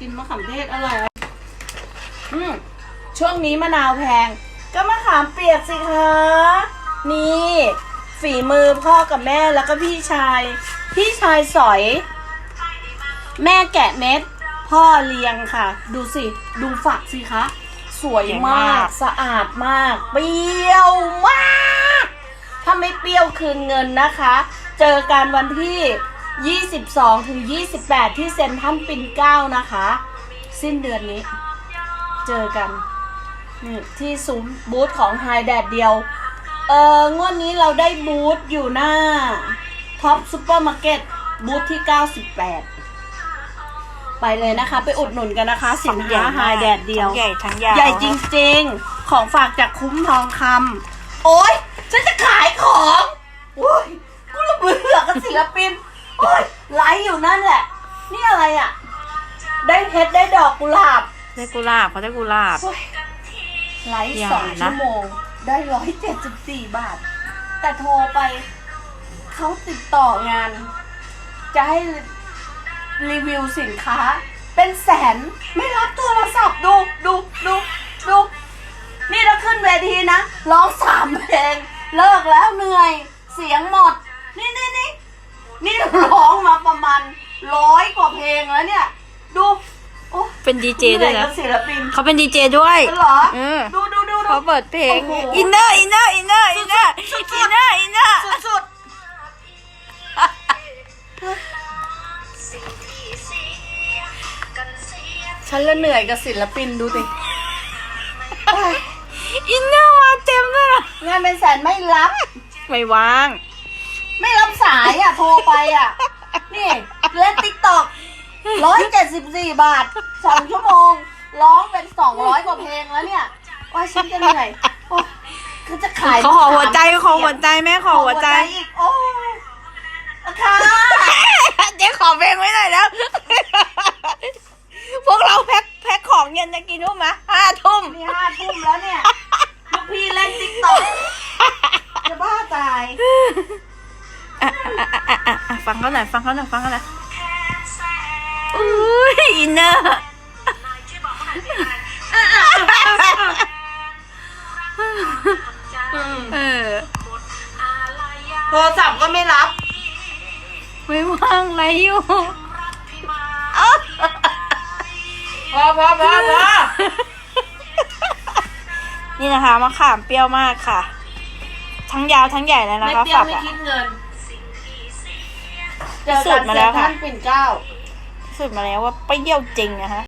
กินมะขามเทศอร่อยอะอืมช่วงนี้มะนาวแพง ก็มะขามเปียกสิคะ นี่ ฝีมือพ่อกับแม่แล้วก็พี่ชาย พี่ชายสอย แม่แกะเม็ด พ่อเลี้ยงค่ะ ดูสิ ดูฝักสิคะ สวยเก่งมามากกสะอาดมาก เปรี้ยวมาก ถ้าไม่เปรี้ยวคืนเงินนะคะ เจอกันวันที่ 22 ถึง 28 ที่เซ็นทรัลปิ่นเกล้านะคะ สิ้นเดือนนี้ เจอกันนี่ที่ซุ้มบูธของไฮแดดเดียว เอองวดนี้เราได้บูธอยู่หน้าท็อปซูเปอร์มาร์เก็ตบูธที่ 98 ไปเลยนะคะ ไปอุดหนุนกันนะคะ สินค้าไฮแดดเดียวทั้งใหญ่ทั้งยาวใหญ่จริงๆ ของฝากจากคุ้มทองคำโอ๊ย ฉันจะขายของโอ๊ยกูระเบื่อกับศิลปิน โอ๊ยไลฟ์อยู่นั่นแหละ นี่อะไรอะ ได้เพชรได้ดอกกุหลาบได้กุหลาบเขาได้กุหลาบ โอ๊ยไลฟ์อย่าสองนะ ชั่วโมง ได้ร้อยเจ็ดสิบสี่บาท แต่โทรไป เขาติดต่องาน จะให้รีวิวสินค้า เป็นแสนไม่รับโทรศัพท์ดูดูดูดู นี่ถ้าขึ้นเวทีนะร้องสามเพลง เลิกแล้วเหนื่อย เสียงหมด นี่นี่นี่นี่ งแล้วเนี่ย ดูโอ้เป็นดีเจด้วยหอนะกับศิลปินเขาเป็นดีเจด้วยเหรอเออดูดูดูดูเขาเปิดเพลงโอ้โหอินเนอร์อินเนอร์อินเนอร์อินเนอร์สุดๆอินเนอร์อินเนอร์สุดๆฉันละเหนื่อยกับศิลปินดูสิโอ้ยอินเนอร์มาเต็มเลยนะงานเป็นแสนไม่รับ ไม่ว่าง ไม่รับสายอะ โทรไปอะ นี่ เล่นติ๊กต็อก ร้อยเจ็ดสิบสี่บาทสองชั่วโมง ร้องเป็นสองร้อยกว่าเพลงแล้วเนี่ยว่าฉันจะเหนื่อยโอ๊ยคือจะขายเขาขอหัวใจขอหัวใจแม่ขอหัวใจอีกโอ้ยค่ะเจ๊ขอเพลงไว้หน่อยแล้ว พวกเราแพ็คแพ็คของเย็นจะกินทุ่มไหมห้าทุ่มนี่ห้าทุ่มแล้วเนี่ยลูกพี่เล่นติ๊กต็อกจะบ้าตาย อะอะอะอะอะอะฟังเขาหน่อยฟังเขาหน่อยฟังเขาหน่อย อุ้ยอินเนอร์เออโทรศัพท์ก็ไม่รับ ไม่ว่างไรอยู่พอพอพอพอนี่นะคะมะขามเปรี้ยวมากค่ะ ทั้งยาวทั้งใหญ่เลยนะไม่คะเปรี้ยวฝักไม่อะ คิดเงินพิสูจน์มาแล้วค่ะเจอกันเซ็นทรัลปิ่นเกล้า สุดมาแล้วว่าเปรี้ยวจริงนะฮะ